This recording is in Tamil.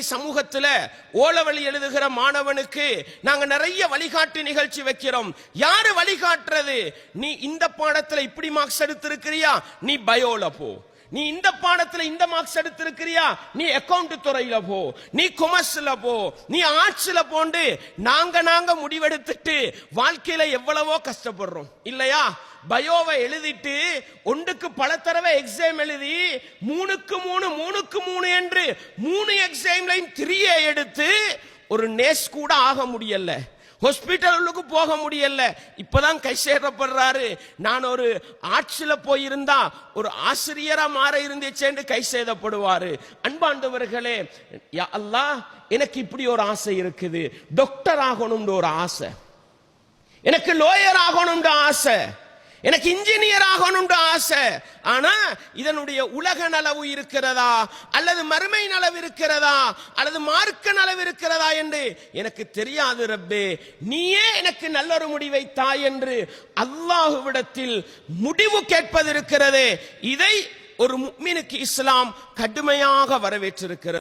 சமூகத்தில் ஓலவழி எழுதுகிற மாணவனுக்கு நாங்க நிறைய வழிகாட்டு நிகழ்ச்சி வைக்கிறோம். யாரு வழிகாட்டுறது? நீ இந்த பாடத்துல இப்படி மார்க்ஸ் எடுத்திருக்கிறியா? நீ பயோல போ. நீ இந்த பாடத்துல இந்த மார்க்ஸ் எடுத்திருக்கிறியா? நீ அக்கவுண்ட் துறையில போ நீ கொமர்ஸ்ல போ நீ ஆர்ட்ஸ்ல போண்டு நாங்க நாங்க முடிவெடுத்துட்டு வாழ்க்கையில எவ்வளவோ கஷ்டப்படுறோம். இல்லையா? பயோவை எழுதிட்டு ஒன்றுக்கு பல தடவை எக்ஸாம் எழுதி மூணுக்கு மூணு மூணுக்கு மூணு என்று மூணு எக்ஸாம்லையும் த்ரீயை எடுத்து ஒரு நேஸ் கூட ஆக முடியல. ஹாஸ்பிட்டலுக்கு போக முடியல. இப்பதான் கை சேதப்படுறாரு. நான் ஒரு ஆட்சியில போயிருந்தா ஒரு ஆசிரியரா மாற இருந்துச்சேன்னு கை சேதப்படுவாரு. அன்பாண்டவர்களே யா எனக்கு இப்படி ஒரு ஆசை இருக்குது. டாக்டர் ஆகணும்னு ஒரு ஆசை. எனக்கு லோயர் ஆகணும்னு ஆசை. எனக்கு இன்ஜினியர் ஆகணும்னு ஆசை. ஆனா இதனுடைய உலக நலவு இருக்கிறதா? அல்லது மறுமை நலவு இருக்கிறதா? அல்லது மார்க்க நலவு இருக்கிறதா என்று எனக்கு தெரியாது ரப்பே. நீயே எனக்கு நல்லொரு முடிவை தாய் என்று அல்லாஹுவிடத்தில் முடிவு கேட்பது இருக்கிறதே. இதை ஒரு முக்மினுக்கு இஸ்லாம் கடுமையாக வரவேற்றிருக்கிறது.